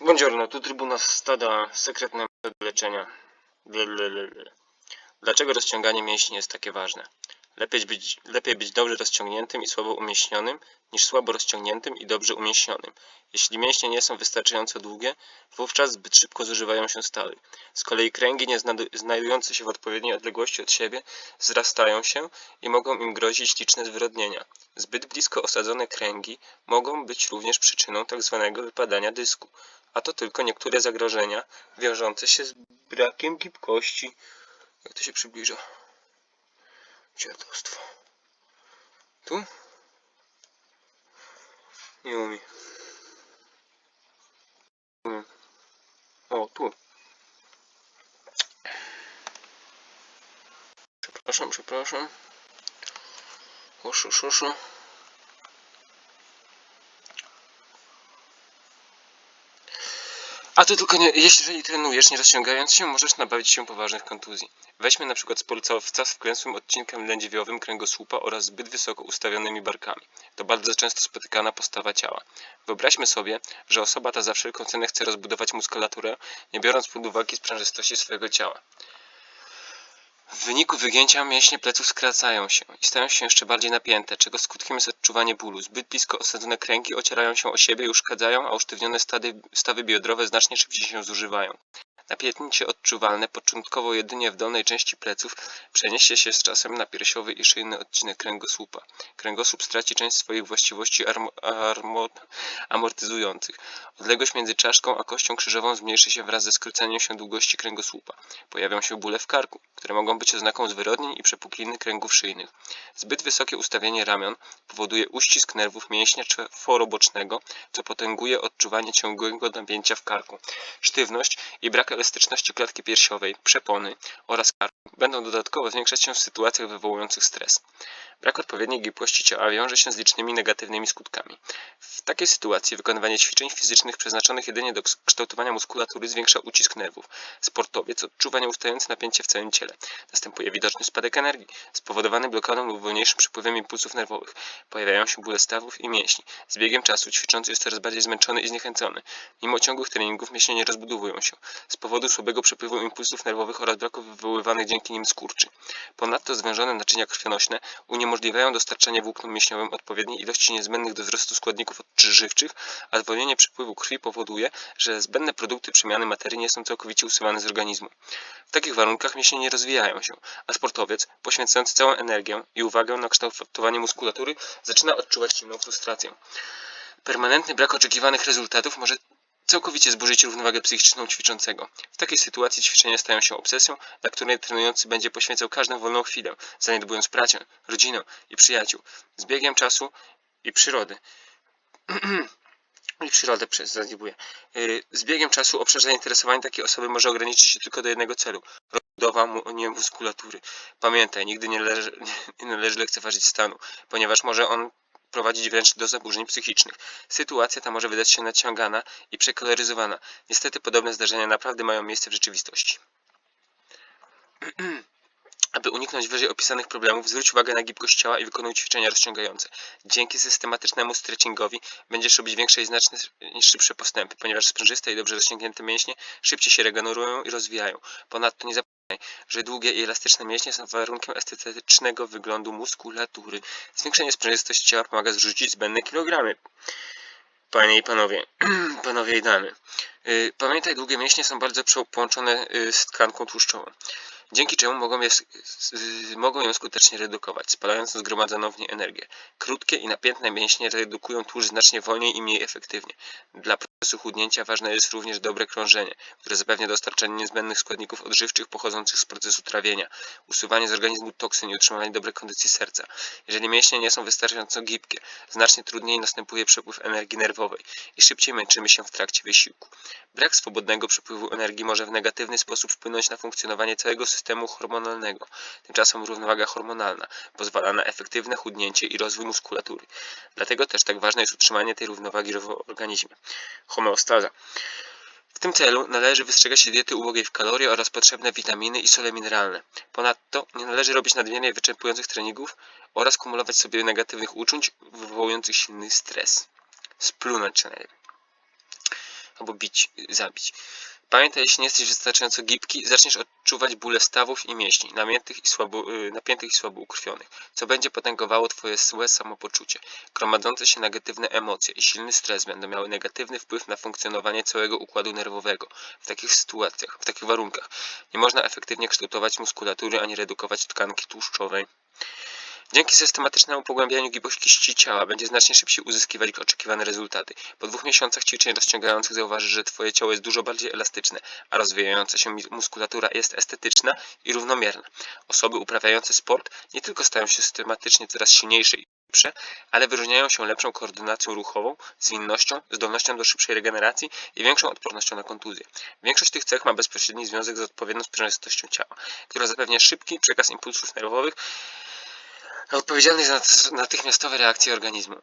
Buongiorno, tu Trybuna Stada, sekretne metody leczenia. Dlaczego rozciąganie mięśni jest takie ważne? Lepiej być, lepiej być dobrze rozciągniętym i słabo umieśnionym, niż słabo rozciągniętym i dobrze umieśnionym. Jeśli mięśnie nie są wystarczająco długie, wówczas zbyt szybko zużywają się stały. Z kolei kręgi nie znajdujące się w odpowiedniej odległości od siebie zrastają się i mogą im grozić liczne zwyrodnienia. Zbyt blisko osadzone kręgi mogą być również przyczyną tzw. wypadania dysku a to tylko niektóre zagrożenia wiążące się z brakiem gibkości. Jak to się przybliża? Dziadostwo. Tu? Nie umie. O, tu. Przepraszam, przepraszam. Oszu, szuszu. A to tylko nie, jeżeli trenujesz nie rozciągając się, możesz nabawić się poważnych kontuzji. Weźmy na przykład sportowca z wklęsłym odcinkiem lędźwiowym kręgosłupa oraz zbyt wysoko ustawionymi barkami. To bardzo często spotykana postawa ciała. Wyobraźmy sobie, że osoba ta za wszelką cenę chce rozbudować muskulaturę, nie biorąc pod uwagę sprężystości swojego ciała. W wyniku wygięcia mięśnie pleców skracają się i stają się jeszcze bardziej napięte, czego skutkiem jest odczuwanie bólu. Zbyt blisko osadzone kręgi ocierają się o siebie i uszkadzają, a usztywnione stawy biodrowe znacznie szybciej się zużywają. Napięcie odczuwalne początkowo jedynie w dolnej części pleców przeniesie się z czasem na piersiowy i szyjny odcinek kręgosłupa. Kręgosłup straci część swoich właściwości amortyzujących. Odległość między czaszką a kością krzyżową zmniejszy się wraz ze skróceniem się długości kręgosłupa. Pojawią się bóle w karku, które mogą być oznaką zwyrodnień i przepukliny kręgów szyjnych. Zbyt wysokie ustawienie ramion powoduje uścisk nerwów mięśnia czworobbocznego, co potęguje odczuwanie ciągłego napięcia w karku. Sztywność i brak elastyczności klatki piersiowej, przepony oraz karku będą dodatkowo zwiększać się w sytuacjach wywołujących stres. Brak odpowiedniej gibkości ciała wiąże się z licznymi negatywnymi skutkami. W takiej sytuacji wykonywanie ćwiczeń fizycznych przeznaczonych jedynie do kształtowania muskulatury zwiększa ucisk nerwów. Sportowiec odczuwa nieustające napięcie w całym ciele. Następuje widoczny spadek energii, spowodowany blokadą lub wolniejszym przepływem impulsów nerwowych. Pojawiają się bóle stawów i mięśni. Z biegiem czasu ćwiczący jest coraz bardziej zmęczony i zniechęcony. Mimo ciągłych treningów mięśnie nie rozbudowują się. Z powodu słabego przepływu impulsów nerwowych oraz braku wywoływanych dzięki nim skurczy. Ponadto zwężone naczynia krwionośne uniemożliwiają dostarczanie włóknom mięśniowym odpowiedniej ilości niezbędnych do wzrostu składników odżywczych, a zwolnienie przepływu krwi powoduje, że zbędne produkty przemiany materii nie są całkowicie usuwane z organizmu. W takich warunkach mięśnie nie rozwijają się, a sportowiec, poświęcając całą energię i uwagę na kształtowanie muskulatury, zaczyna odczuwać silną frustrację. Permanentny brak oczekiwanych rezultatów może całkowicie zburzyć równowagę psychiczną ćwiczącego. W takiej sytuacji ćwiczenia stają się obsesją, dla której trenujący będzie poświęcał każdą wolną chwilę, zaniedbując pracę, rodzinę i przyjaciół. Z biegiem czasu i przyrody. I przyrodę przez. Yy, Z biegiem czasu obszar zainteresowania takiej osoby może ograniczyć się tylko do jednego celu. Rozbudowa mu, nie muskulatury. Pamiętaj, nigdy nie należy, nie należy lekceważyć stanu, ponieważ może on prowadzić wręcz do zaburzeń psychicznych. Sytuacja ta może wydać się naciągana i przekoloryzowana. Niestety podobne zdarzenia naprawdę mają miejsce w rzeczywistości. Aby uniknąć wyżej opisanych problemów, zwróć uwagę na gibkość ciała i wykonuj ćwiczenia rozciągające. Dzięki systematycznemu stretchingowi będziesz robić większe i znacznie szybsze postępy, ponieważ sprężyste i dobrze rozciągnięte mięśnie szybciej się regenerują i rozwijają. Ponadto nie że długie i elastyczne mięśnie są warunkiem estetycznego wyglądu muskulatury. Zwiększenie sprężystości ciała pomaga zrzucić zbędne kilogramy. Panie i panowie, panowie i damy. Yy, Pamiętaj, długie mięśnie są bardzo połączone yy, z tkanką tłuszczową, dzięki czemu mogą, je, y, mogą ją skutecznie redukować, spalając zgromadzoną w niej energię. Krótkie i napiętne mięśnie redukują tłuszcz znacznie wolniej i mniej efektywnie. Dla procesu chudnięcia ważne jest również dobre krążenie, które zapewnia dostarczanie niezbędnych składników odżywczych pochodzących z procesu trawienia, usuwanie z organizmu toksyn i utrzymanie dobrej kondycji serca. Jeżeli mięśnie nie są wystarczająco gibkie, znacznie trudniej następuje przepływ energii nerwowej i szybciej męczymy się w trakcie wysiłku. Brak swobodnego przepływu energii może w negatywny sposób wpłynąć na funkcjonowanie całego systemu hormonalnego. Tymczasem równowaga hormonalna pozwala na efektywne chudnięcie i rozwój muskulatury. Dlatego też tak ważne jest utrzymanie tej równowagi w organizmie. Homeostaza. W tym celu należy wystrzegać się diety ubogiej w kalorie oraz potrzebne witaminy i sole mineralne. Ponadto nie należy robić nadmiernie wyczerpujących treningów oraz kumulować sobie negatywnych uczuć wywołujących silny stres. Splunąć się najlepiej. Albo bić, zabić. Pamiętaj, jeśli nie jesteś wystarczająco gibki, zaczniesz odczuwać bóle stawów i mięśni, namiętych i słabo, y, napiętych i słabo ukrwionych, co będzie potęgowało Twoje złe samopoczucie. Gromadzące się negatywne emocje i silny stres będą miały negatywny wpływ na funkcjonowanie całego układu nerwowego. W takich sytuacjach, w takich warunkach nie można efektywnie kształtować muskulatury ani redukować tkanki tłuszczowej. Dzięki systematycznemu pogłębianiu gibokości ciała będzie znacznie szybciej uzyskiwać oczekiwane rezultaty. Po dwóch miesiącach ćwiczeń rozciągających zauważysz, że Twoje ciało jest dużo bardziej elastyczne, a rozwijająca się muskulatura jest estetyczna i równomierna. Osoby uprawiające sport nie tylko stają się systematycznie coraz silniejsze i szybsze, ale wyróżniają się lepszą koordynacją ruchową, zwinnością, zdolnością do szybszej regeneracji i większą odpornością na kontuzje. Większość tych cech ma bezpośredni związek z odpowiednią sprężystością ciała, która zapewnia szybki przekaz impulsów nerwowych odpowiedzialny za nat- natychmiastowe reakcje organizmu.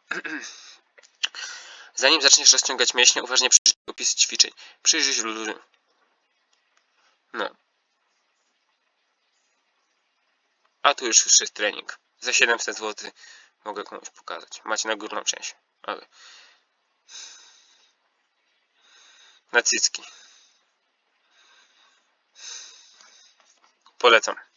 Zanim zaczniesz rozciągać mięśnie, uważnie przeczytaj opisy ćwiczeń. Przyjrzyj się ludziom. No. A tu już już jest trening. Za 700 zł mogę komuś pokazać. Macie na górną część. Ale. Na cycki. Polecam.